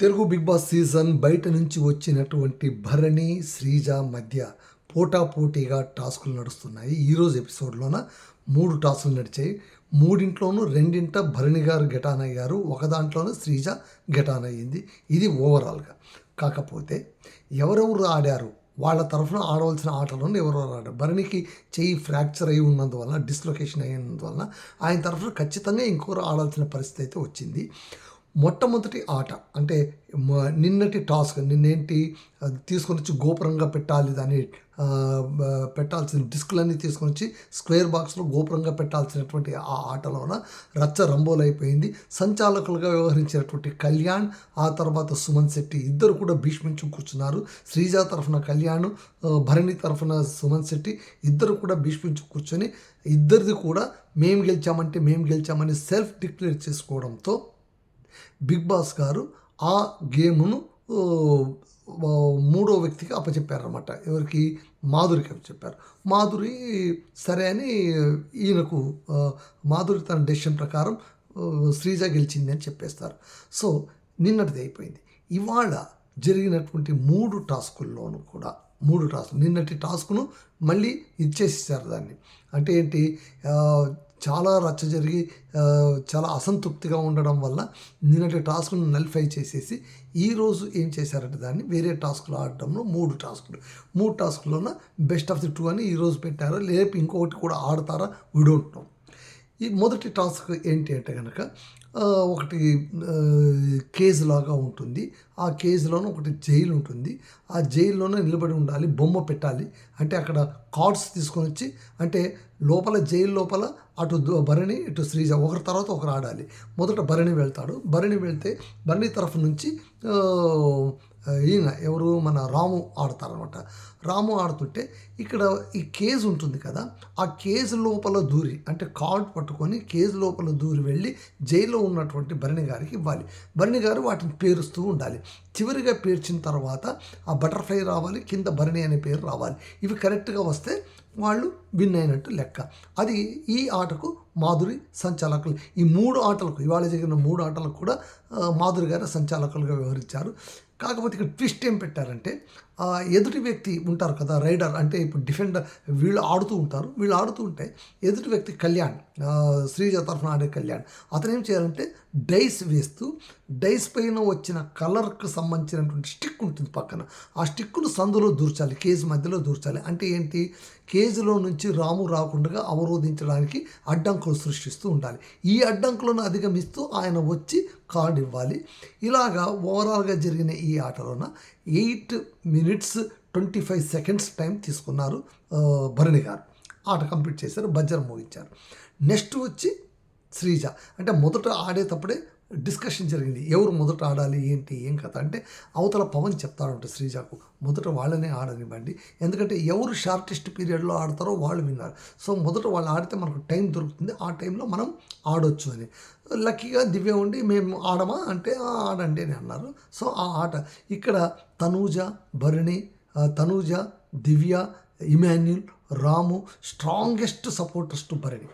Telugu big boss season బయట నుంచి వచ్చినటువంటి భరణి శ్రీజ మధ్య పోటాపోటీగా టాస్కులు నడుస్తున్నాయి. ఈరోజు ఎపిసోడ్లోన మూడు టాస్కులు నడిచాయి. మూడింట్లోనూ రెండింట భరణి గారు గెటాన్ అయ్యారు. ఒక దాంట్లోనూ శ్రీజ గెటాన్ అయ్యింది. ఇది ఓవరాల్గా. కాకపోతే ఎవరెవరు ఆడారు? వాళ్ళ తరఫున ఆడవలసిన ఆటలను ఎవరెవరు ఆడారు? భరణికి చెయ్యి ఫ్రాక్చర్ అయి ఉన్నందువలన డిస్లొకేషన్ అయినందువలన ఆయన తరఫున ఖచ్చితంగా ఇంకొకరు ఆడాల్సిన పరిస్థితి అయితే వచ్చింది. మొట్టమొదటి ఆట అంటే మ- నిన్నటి టాస్క్ నిన్నేంటి తీసుకొని వచ్చి గోపురంగా పెట్టాలి దాన్ని పెట్టాల్సిన డిస్కులన్నీ తీసుకొని వచ్చి స్క్వేర్ బాక్స్లో గోపురంగా పెట్టాల్సినటువంటి ఆ ఆటలోన రచ్చ రంబోలైపోయింది సంచాలకులుగా వ్యవహరించినటువంటి కళ్యాణ్ ఆ తర్వాత సుమన్ శెట్టి ఇద్దరు కూడా భీష్మించు కూర్చున్నారు. శ్రీజ తరఫున కళ్యాణ్ భరణి తరఫున సుమన్ శెట్టి ఇద్దరు కూడా భీష్మించు కూర్చొని ఇద్దరిది కూడా మేము గెలిచామంటే మేము గెలిచామని సెల్ఫ్ డిక్లేర్ చేసుకోవడంతో బిగ్ బాస్ గారు ఆ గేమ్ను మూడో వ్యక్తికి అప్పచెప్పారన్నమాట. ఎవరికి? మాధురికి అప్పచెప్పారు. మాధురి సరే అని ఈయనకు మాధురి తన డెసిషన్ ప్రకారం శ్రీజ గెలిచింది అని చెప్పేస్తారు. సో నిన్నటిది అయిపోయింది. ఇవాళ జరిగినటువంటి మూడు టాస్కుల్లోనూ కూడా మూడు టాస్క్. నిన్నటి టాస్క్ను మళ్ళీ ఇచ్చేసేసారు దాన్ని. అంటే ఏంటి? చాలా రచ్చ జరిగి చాలా అసంతృప్తిగా ఉండడం వల్ల నిన్నటి టాస్క్ను నలిఫై చేసేసి ఈరోజు ఏం చేశారంటే దాన్ని వేరే టాస్క్లు ఆడటంలో మూడు టాస్క్లు. మూడు టాస్క్లోన బెస్ట్ ఆఫ్ ది టూ అని ఈరోజు పెట్టారు. లేపు ఇంకొకటి కూడా ఆడతారా? వీ ఈ మొదటి టాస్క్ ఏంటి అంటే కనుక ఒకటి కేజ్ లాగా ఉంటుంది. ఆ కేజ్లోనే ఒకటి జైలు ఉంటుంది. ఆ జైల్లోనే నిలబడి ఉండాలి బొమ్మ పెట్టాలి. అంటే అక్కడ కార్డ్స్ తీసుకొని వచ్చి అంటే లోపల జైలు లోపల అటు భరణి ఇటు శ్రీజ ఒకరి తర్వాత ఒకరు ఆడాలి. మొదట భరణి వెళ్తాడు. భరణి వెళ్తే భరణి తరఫు నుంచి ఈయన ఎవరు? మన రాము ఆడతారనమాట రాము ఆడుతుంటే ఇక్కడ ఈ కేజ్ ఉంటుంది కదా ఆ కేజ్ లోపల దూరి అంటే కార్డ్ పట్టుకొని కేజ్ లోపల దూరి వెళ్ళి జైల్లో ఉన్నటువంటి భరణి గారికి ఇవ్వాలి. భరణి గారు వాటిని పేరుస్తూ ఉండాలి. చివరిగా పేర్చిన తర్వాత ఆ బటర్ఫ్లై రావాలి కింద భరణి అనే పేరు రావాలి. ఇవి కరెక్ట్గా వస్తే వాళ్ళు విన్ అయినట్టు లెక్క. అది ఈ ఆటకు మాధురి సంచాలకులు. ఈ మూడు ఆటలకు ఇవాళ జరిగిన మూడు ఆటలకు కూడా మాధురి గారు సంచాలకులుగా వ్యవహరించారు. కాకపోతే ఇక్కడ ట్విస్ట్ ఏం పెట్టారంటే ఎదుటి వ్యక్తి ఉంటారు కదా రైడర్ అంటే ఇప్పుడు డిఫెండర్ వీళ్ళు ఆడుతూ ఉంటారు. వీళ్ళు ఆడుతూ ఉంటే ఎదుటి వ్యక్తి కళ్యాణ్ శ్రీజ తరఫున ఆడే కళ్యాణ్. అతను ఏం చేయాలంటే డైస్ వేస్తూ డైస్ పైన వచ్చిన కలర్కి సంబంధించినటువంటి స్టిక్ ఉంటుంది పక్కన. ఆ స్టిక్ను సందులో దూర్చాలి కేజ్ మధ్యలో దూర్చాలి. అంటే ఏంటి? కేజీలో నుంచి రాము రాకుండా అవరోధించడానికి అడ్డంకులు సృష్టిస్తూ ఉండాలి. ఈ అడ్డంకులను అధిగమిస్తూ ఆయన వచ్చి కార్డు ఇవ్వాలి. ఇలాగా ఓవరాల్గా జరిగిన ఈ ఆటలోన eight minutes twenty five seconds time తీసుకున్నారు భరణి గారు. ఆట కంప్లీట్ చేశారు బజ్జర్ మోగించారు. నెక్స్ట్ వచ్చి శ్రీజ. అంటే మొదట ఆడేటప్పుడే డిస్కషన్ జరిగింది. ఎవరు మొదట ఆడాలి ఏంటి ఏం కథ అంటే అవతల పవన్ చెప్తారంట శ్రీజకు. మొదట వాళ్ళనే ఆడనివ్వండి. ఎందుకంటే ఎవరు షార్టెస్ట్ పీరియడ్లో ఆడతారో వాళ్ళు విన్నారు. సో మొదట వాళ్ళు ఆడితే మనకు టైం దొరుకుతుంది. ఆ టైంలో మనం ఆడొచ్చు అని. లక్కీగా దివ్య ఉండి మేము ఆడమా అంటే ఆడండి అని అన్నారు. సో ఆ ఆట ఇక్కడ Tanuja Bharani Tanuja Divya Emmanuel Ramu strongest supporters to Bharani.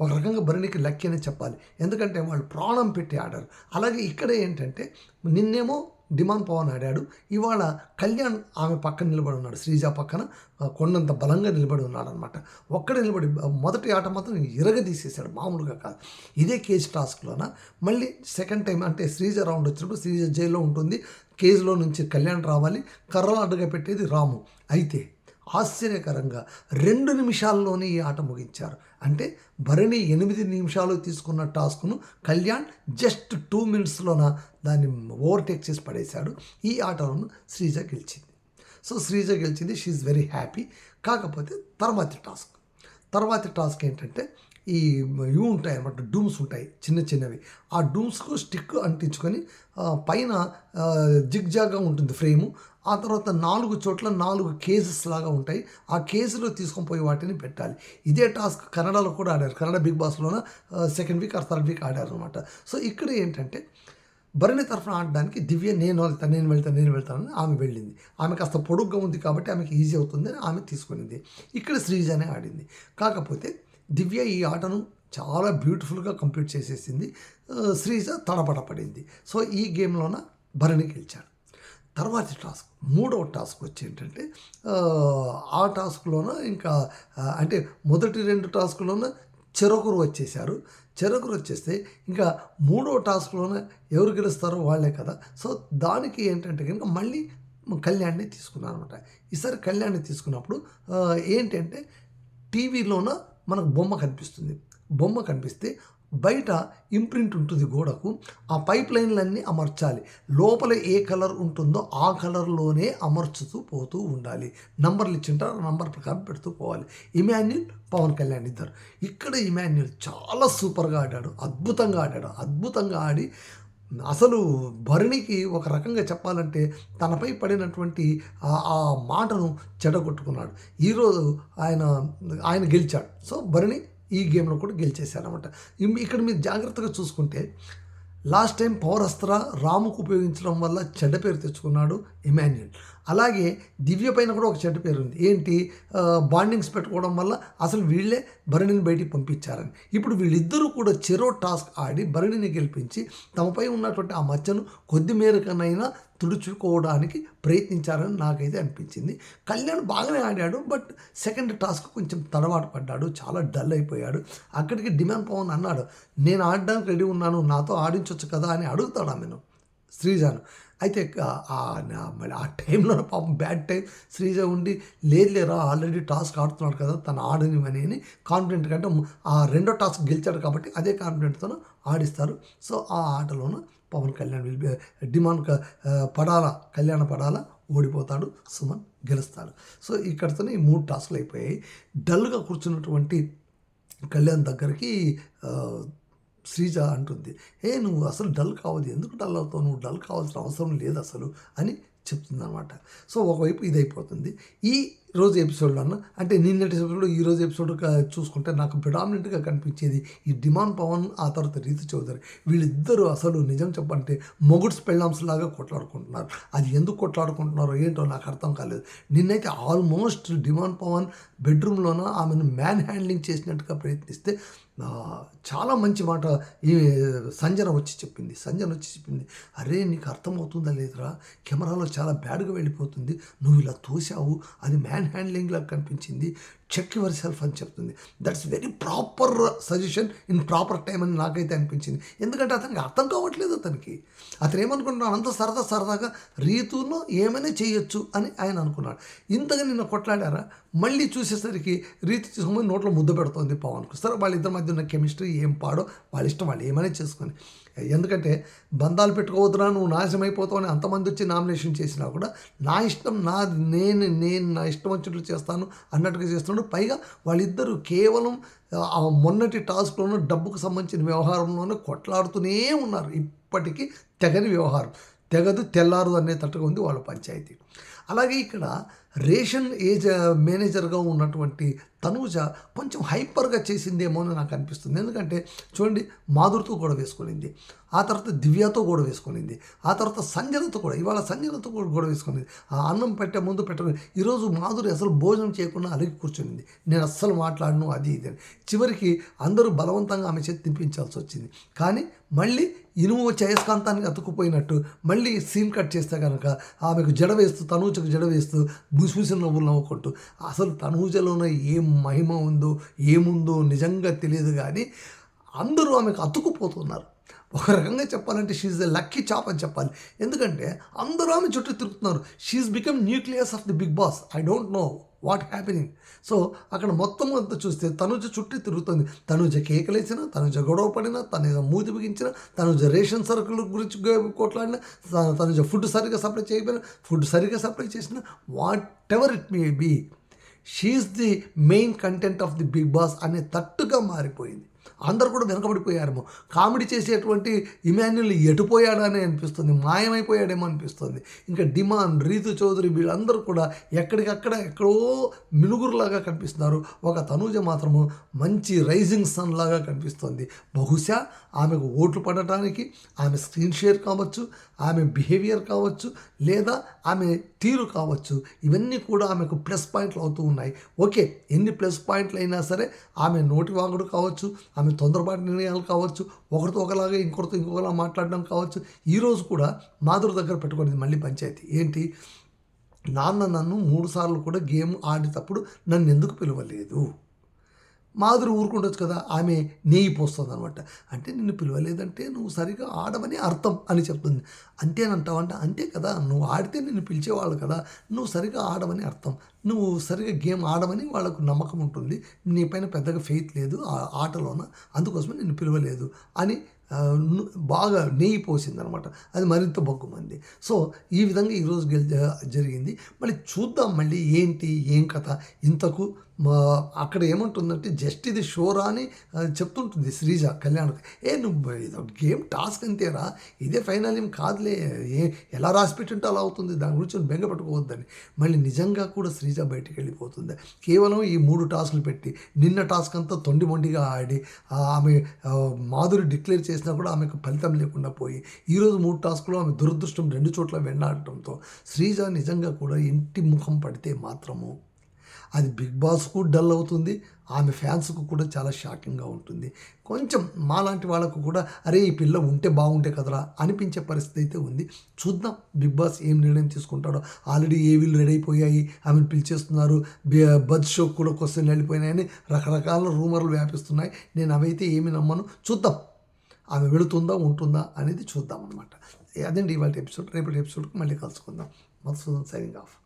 ఒక రకంగా భరణికి లక్కీ అని చెప్పాలి. ఎందుకంటే వాళ్ళు ప్రాణం పెట్టి ఆడారు. అలాగే ఇక్కడ ఏంటంటే నిన్నేమో డిమాండ్ పవన్ ఆడాడు. ఇవాళ కళ్యాణ్ ఆమె పక్కన నిలబడి ఉన్నాడు. శ్రీజ పక్కన కొండంత బలంగా నిలబడి ఉన్నాడు అనమాట ఒక్కడ నిలబడి మొదటి ఆట మాత్రం ఇరగదీసేసాడు మామూలుగా కాదు. ఇదే కేజ్ టాస్క్లోన? మళ్ళీ సెకండ్ టైం అంటే శ్రీజ రౌండ్ వచ్చినప్పుడు శ్రీజ జైల్లో ఉంటుంది. కేజ్లో నుంచి కళ్యాణ్ రావాలి. కర్రలు అడ్డుగా పెట్టేది రాము. అయితే ఆశ్చర్యకరంగా రెండు నిమిషాల్లోనే ఈ ఆట ముగించారు. అంటే భరణి ఎనిమిది నిమిషాలు తీసుకున్న టాస్క్ను కళ్యాణ్ జస్ట్ టూ మినిట్స్లోన దాన్ని ఓవర్టేక్ చేసి పడేశాడు. ఈ ఆటలను శ్రీజ గెలిచింది. సో శ్రీజ గెలిచింది. షీఈ్ వెరీ హ్యాపీ కాకపోతే తర్వాతి టాస్క్. తర్వాతి టాస్క్ ఏంటంటే ఈ ఇవి ఉంటాయి అన్నమాట డూమ్స్ ఉంటాయి చిన్న చిన్నవి. ఆ డూమ్స్కు స్టిక్ అంటించుకొని పైన జిగ్జాగ్గా ఉంటుంది ఫ్రేము. ఆ తర్వాత నాలుగు చోట్ల నాలుగు కేజెస్ లాగా ఉంటాయి. ఆ కేజీలో తీసుకొని పోయి వాటిని పెట్టాలి. ఇదే టాస్క్ కన్నడలో కూడా ఆడారు. Kannada big బాస్లోన second week or third week ఆడారు అనమాట సో ఇక్కడ ఏంటంటే భరణి తరఫున ఆడడానికి దివ్య నేను వెళ్తాను నేను వెళ్తాను నేను వెళ్తానని ఆమె వెళ్ళింది. ఆమె కాస్త పొడుగ్గా ఉంది కాబట్టి ఆమెకి ఈజీ అవుతుందని ఆమె తీసుకునింది. ఇక్కడ శ్రీజనే ఆడింది. కాకపోతే దివ్య ఈ ఆటను చాలా బ్యూటిఫుల్గా కంప్లీట్ చేసేసింది. శ్రీజ తడబడ పడింది. సో ఈ గేమ్లోన భరణి గెలిచాడు. తర్వాతి టాస్క్ మూడవ టాస్క్ వచ్చి ఏంటంటే ఆ, టాస్క్లోన ఇంకా అంటే మొదటి రెండు టాస్క్లోన చెరొకరు వచ్చేసారు చెరొకరు వచ్చేస్తే ఇంకా మూడో టాస్క్లోన ఎవరు గెలుస్తారో వాళ్ళే కదా. సో దానికి ఏంటంటే కనుక మళ్ళీ కళ్యాణ్ని తీసుకున్నాను అనమాట ఈసారి కళ్యాణ్ని తీసుకున్నప్పుడు ఏంటంటే టీవీలోన మనకు బొమ్మ కనిపిస్తుంది. బొమ్మ కనిపిస్తే బయట ఇంప్రింట్ ఉంటుంది గోడకు. ఆ పైప్ లైన్లన్నీ అమర్చాలి. లోపల ఏ కలర్ ఉంటుందో ఆ కలర్లోనే అమర్చుతూ పోతూ ఉండాలి. నంబర్లు ఇచ్చింటారు నంబర్ ప్రకారం పెడుతూ పోవాలి. ఇమాన్యుల్ పవన్ కళ్యాణ్ ఇద్దరు. ఇక్కడ ఇమాన్యుల్ చాలా సూపర్గా ఆడాడు. అద్భుతంగా ఆడాడు. అద్భుతంగా ఆడి అసలు భరణికి ఒక రకంగా చెప్పాలంటే తనపై పడినటువంటి ఆ- మాటను చెడగొట్టుకున్నాడు. ఈరోజు ఆయన ఆయన గెలిచాడు. సో భరణి ఈ గేమ్లో కూడా గెలిచేశారనమాట అనమాట ఇక్కడ మీరు జాగ్రత్తగా చూసుకుంటే లాస్ట్ టైం పౌరస్త్ర రాముకు ఉపయోగించడం వల్ల చెడ్డ పేరు తెచ్చుకున్నాడు ఇమాన్యుయల్. అలాగే దివ్య పైన కూడా ఒక చెడ్డ పేరు ఉంది. ఏంటి? బాండింగ్స్ పెట్టుకోవడం వల్ల అసలు వీళ్ళే భరణిని బయటికి పంపించారని. ఇప్పుడు వీళ్ళిద్దరూ కూడా చెరో టాస్క్ ఆడి భరణిని గెలిపించి తమపై ఉన్నటువంటి ఆ మచ్చను కొద్ది మేరకనైనా తుడుచుకోవడానికి ప్రయత్నించారని నాకైతే అనిపించింది. కళ్యాణ్ బాగానే ఆడాడు బట్ సెకండ్ టాస్క్ కొంచెం తడబాటు పడ్డాడు చాలా డల్ అయిపోయాడు. అక్కడికి డిమాండ్ పవన్ అన్నాడు నేను ఆడడానికి రెడీ ఉన్నాను నాతో ఆడించవచ్చు కదా అని అడుగుతాడు ఆమెను శ్రీజాను. అయితే ఆ- ఆ టైంలో పాపం బ్యాడ్ టైం శ్రీజ ఉండి లేదు లేరా ఆల్రెడీ టాస్క్ ఆడుతున్నాడు కదా తను ఆడనివని అని కాన్ఫిడెంట్ కంటే ఆ రెండో టాస్క్ గెలిచాడు కాబట్టి అదే కాన్ఫిడెంట్తో ఆడిస్తారు. సో ఆ ఆటలోనూ పవన్ కళ్యాణ్ విల్ డిమాండ్ పడాలా పడాల కళ్యాణ పడాల ఓడిపోతాడు సుమన్ గెలుస్తాడు. సో ఇక్కడితోనే ఈ మూడు టాస్క్లు అయిపోయాయి. డల్గా కూర్చున్నటువంటి కళ్యాణ్ దగ్గరికి శ్రీజ అంటుంది ఏ నువ్వు అసలు డల్ కావద్దు ఎందుకు డల్ అవుతావు? నువ్వు డల్ కావాల్సిన అవసరం లేదు అసలు అని చెప్తుంది అనమాట సో ఒకవైపు ఇది అయిపోతుంది ఈ రోజు ఎపిసోడ్ అన్న. అంటే నిన్నటి ఎపిసోడ్ ఈరోజు ఎపిసోడ్ చూసుకుంటే నాకు ప్రిడామినెంట్గా కనిపించేది ఈ డిమాండ్ పవన్ ఆ తర్వాత రీతి చౌదరి. వీళ్ళిద్దరూ అసలు నిజం చెప్పంటే మొగుడ్స్ పెళ్ళాంస్ లాగా కొట్లాడుకుంటున్నారు. అది ఎందుకు కొట్లాడుకుంటున్నారో ఏంటో నాకు అర్థం కాలేదు. నిన్నైతే ఆల్మోస్ట్ డిమాండ్ పవన్ బెడ్రూమ్లోన ఆమెను మ్యాన్ హ్యాండ్లింగ్ చేసినట్టుగా ప్రయత్నిస్తే చాలా మంచి మాట ఈ సంజన వచ్చి చెప్పింది. సంజన వచ్చి చెప్పింది అరే నీకు అర్థమవుతుందా లేదురా? కెమెరాలో చాలా బ్యాడ్గా వెళ్ళిపోతుంది. నువ్వు ఇలా తోసావు అది మ్యాన్ హ్యాండ్లింగ్ లాగా కనిపించింది. చెక్ యువర్ సెల్ఫ్ అని చెప్తుంది. That's very proper suggestion in proper time అని నాకైతే అనిపించింది. ఎందుకంటే అతనికి అర్థం కావట్లేదు అతనికి. అతను ఏమనుకుంటున్నాడు అంత సరదా సరదాగా రీతులో ఏమైనా చేయొచ్చు అని ఆయన అనుకున్నాడు. ఇంతగా నిన్న కొట్లాడారా? మళ్ళీ చూసేసరికి రీతి తీసుకుని నోట్లో ముద్ద పెడుతోంది పవన్కు. సరే వాళ్ళిద్దరి మధ్య ఉన్న కెమిస్ట్రీ ఏం పాడో వాళ్ళ ఇష్టం వాళ్ళు ఏమైనా చేసుకొని. ఎందుకంటే బంధాలు పెట్టుకోవద్దురా నువ్వు నాశనం అయిపోతావు అని అంతమంది వచ్చి నామినేషన్ చేసినా కూడా నా ఇష్టం నా నేను నేను నా ఇష్టం వచ్చినట్లు చేస్తాను అన్నట్టుగా చేస్తున్నాడు. పైగా వాళ్ళిద్దరూ కేవలం మొన్నటి టాస్క్లోనూ డబ్బుకు సంబంధించిన వ్యవహారంలోనే కొట్లాడుతూనే ఉన్నారు. ఇప్పటికీ తెగని వ్యవహారం. తెగదు తెల్లారు అనే తట్టుగా ఉంది వాళ్ళ పంచాయతీ. అలాగే ఇక్కడ రేషన్ ఏజ్ మేనేజర్గా ఉన్నటువంటి తనూజ కొంచెం హైపర్గా చేసిందేమో అని నాకు అనిపిస్తుంది. ఎందుకంటే చూడండి మాధురితో కూడా వేసుకునింది. ఆ తర్వాత దివ్యతో కూడా వేసుకునింది. ఆ తర్వాత సంజనతో కూడా ఇవాళ సంజనతో కూడా కూడా వేసుకునింది. ఆ అన్నం పెట్టే ముందు పెట్టడం ఈరోజు మాధురి అసలు భోజనం చేయకుండా అలిగి కూర్చునింది. నేను అస్సలు మాట్లాడను అది ఇది అని. చివరికి అందరూ బలవంతంగా ఆమె చేతి తినిపించాల్సి వచ్చింది. కానీ మళ్ళీ ఇనుము వచ్చి అయస్కాంతానికి అతుక్కుపోయినట్టు మళ్ళీ సీన్ కట్ చేస్తే కనుక ఆమెకు జడ వేస్తూ తనూజకు జడ వేస్తూ బుసిబుసి నవ్వులు నవ్వుకుంటూ అసలు తనూజలోన ఏం మహిమ ఉందో ఏముందో నిజంగా తెలియదు కానీ అందరూ ఆమెకు అతుక్కుపోతున్నారు. ఒక రకంగా చెప్పాలంటే షీఈ్ ద లక్కీ చాప్ అని చెప్పాలి. ఎందుకంటే అందరూ ఆమె చుట్టూ తిరుగుతున్నారు. She become nucleus of the big boss I don't know what happening? So అక్కడ మొత్తం అంతా చూస్తే తనుజ చుట్టూ తిరుగుతుంది. తనుజ కేకలేసిన తనుజ గొడవ పడినా తన మూతి బిగించిన తనుజ రేషన్ సరుకుల గురించి కొట్లాడినా తనుజ ఫుడ్ సరిగ్గా సప్లై చేయకపోయినా ఫుడ్ సరిగ్గా సప్లై చేసిన whatever it may be she's the main content of the big boss అనే తట్టుగా మారిపోయింది. అందరూ కూడా వెనకబడిపోయారేమో. కామెడీ చేసేటువంటి ఇమాన్యుల్ ఎటుపోయాడని అనిపిస్తుంది మాయమైపోయాడేమో అనిపిస్తుంది. ఇంకా డిమాండ్ రీతు చౌదరి వీళ్ళందరూ కూడా ఎక్కడికక్కడ ఎక్కడో మినుగురులాగా కనిపిస్తున్నారు. ఒక తనూజ మాత్రము మంచి రైజింగ్ సన్ లాగా కనిపిస్తుంది. బహుశా ఆమెకు ఓట్లు పడటానికి ఆమె స్క్రీన్ షేర్ కావచ్చు ఆమె బిహేవియర్ కావచ్చు లేదా ఆమె తీరు కావచ్చు. ఇవన్నీ కూడా ఆమెకు ప్లస్ పాయింట్లు అవుతూ ఉన్నాయి. ఓకే ఎన్ని ప్లస్ పాయింట్లు అయినా సరే ఆమె నోటి వాగుడు కావచ్చు ఆమె తొందరపాటు నిర్ణయాలు కావచ్చు ఒకరితో ఒకలాగా ఇంకొకరితో ఇంకొకలా మాట్లాడడం కావచ్చు. ఈరోజు కూడా మాధురి దగ్గర పెట్టుకునేది మళ్ళీ పంచాయతీ. ఏంటి? నాన్న నన్ను మూడు సార్లు కూడా గేమ్ ఆడేటప్పుడు నన్ను ఎందుకు పిలవలేదు? మాధురి ఊరుకుండొచ్చు కదా ఆమె నెయ్యి పోస్తుంది అనమాట అంటే నిన్ను పిలవలేదంటే నువ్వు సరిగా ఆడమని అర్థం అని చెప్తుంది. అంతేనంటావంటే అంతే కదా నువ్వు ఆడితే నిన్ను పిలిచేవాళ్ళు కదా నువ్వు సరిగా ఆడమని అర్థం. నువ్వు సరిగా గేమ్ ఆడమని వాళ్ళకు నమ్మకం ఉంటుంది. నీ పైన పెద్దగా ఫెయిత్ లేదు ఆ ఆటలోన అందుకోసమే నిన్ను పిలవలేదు అని బాగా నెయ్యి పోసిందనమాట అది మరింత బొగ్గుమంది. సో ఈ విధంగా ఈరోజు గెలి జరిగింది. మళ్ళీ చూద్దాం మళ్ళీ ఏంటి ఏం కథ. ఇంతకు అక్కడ ఏమంటుందంటే జస్ట్ ఇది షోరా అని చెప్తుంటుంది శ్రీజ కళ్యాణ్కి. ఏ నువ్వు ఇది గేమ్ టాస్క్ అంతేరా ఇదే ఫైనల్ ఏం కాదులే ఏ ఎలా రాసి పెట్టుంటే అలా అవుతుంది దాని గురించి నువ్వు బెంగ మళ్ళీ నిజంగా కూడా శ్రీజ బయటికి వెళ్ళిపోతుంది. కేవలం ఈ మూడు టాస్కులు పెట్టి నిన్న టాస్క్ అంతా తొండి మొండిగా ఆడి ఆమె మాధురి డిక్లేర్ చేసినా కూడా ఆమెకు ఫలితం లేకుండా పోయి ఈరోజు మూడు టాస్కులు ఆమె దురదృష్టం రెండు చోట్ల వెన్నాడటంతో శ్రీజ నిజంగా కూడా ఇంటి ముఖం పడితే మాత్రము అది బిగ్ బాస్కు డల్ అవుతుంది ఆమె ఫ్యాన్స్కు కూడా చాలా షాకింగ్గా ఉంటుంది. కొంచెం మాలాంటి వాళ్ళకు కూడా అరే ఈ పిల్ల ఉంటే బాగుంటే కదరా అనిపించే పరిస్థితి అయితే ఉంది. చూద్దాం బిగ్ బాస్ ఏం నిర్ణయం తీసుకుంటాడో. ఆల్రెడీ ఏవీలు రెడీ అయిపోయాయి ఆమెను పిలిచేస్తున్నారు బజ్ షో కూడా క్వశ్చన్ వెళ్ళిపోయినాయని రకరకాల రూమర్లు వ్యాపిస్తున్నాయి. నేను అవైతే ఏమి నమ్మను. చూద్దాం. ఆమె వెళుతుందా ఉంటుందా అనేది చూద్దాం అనమాట అదండి ఇవాళ ఎపిసోడ్. రేపటి ఎపిసోడ్కి మళ్ళీ కలుసుకుందాం. Munson signing off.